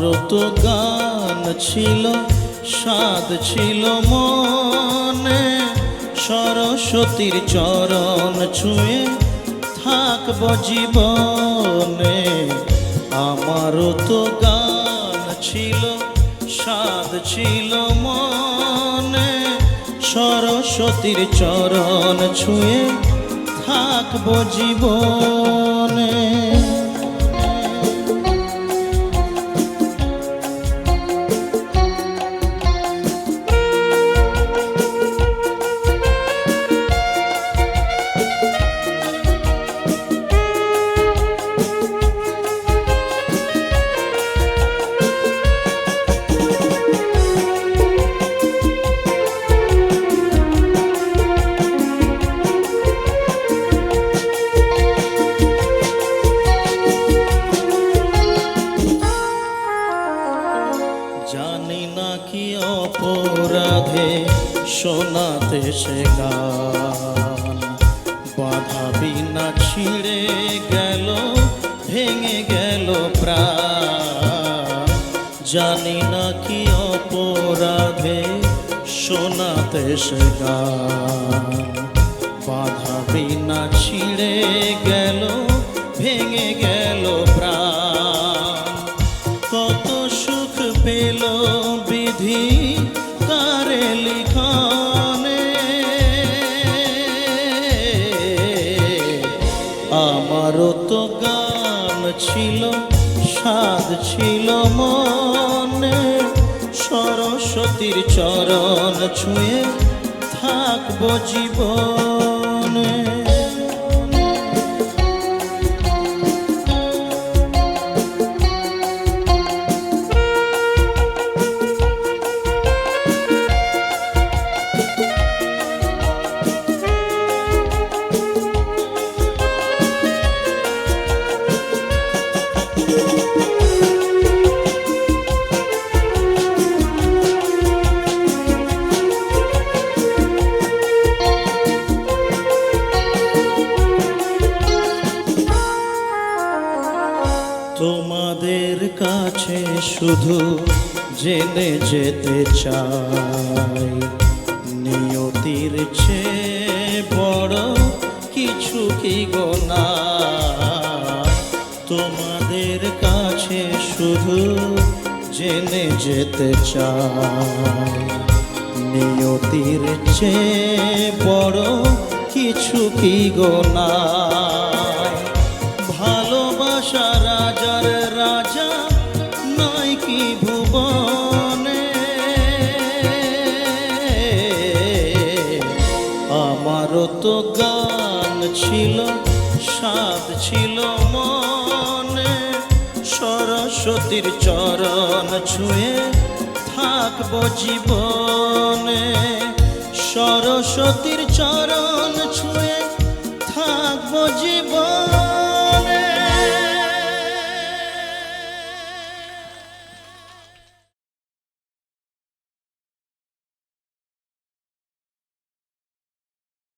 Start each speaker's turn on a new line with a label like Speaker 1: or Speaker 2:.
Speaker 1: আমারও তো গান ছিল, স্বাদ ছিল মনে। সরস্বতীর চরণ ছুঁয়ে থাকব জীবনে। আমারও তো গান ছিল, স্বাদ ছিল মনে। সরস্বতীর চরণ ছুঁয়ে থাকব জীবনে। জানি না কি অপরাধে শোনাতে সে গান। বাধা বিনা ছিঁড়ে গেল, ভেঙে গেল প্রাণ। জানি না কি অপরাধে শোনাতে সে গান। বাধা বিনা ছিঁড়ে গেল গান ছিল স্বাদ ছিল মনে। সরস্বতীর চরণ ছুঁয়ে থাকব জীবনে। কাছে শুধু জেনে যেতে চাই। নিয়তির চেয়ে বড় কিছু কি গোনা তোমাদের কাছে শুধু জেনে যেতে চাই। নিয়তির চেয়ে বড় কিছু কি গোনা ভালোবাসা রাজার রাজা নয় কি ভুবনে। আমারও তো গান ছিল, স্বাদ ছিল মনে। সরস্বতীর চরণ ছুঁয়ে থাকব জীবনে। সরস্বতীর চরণ ছুঁয়ে থাকব জীবন।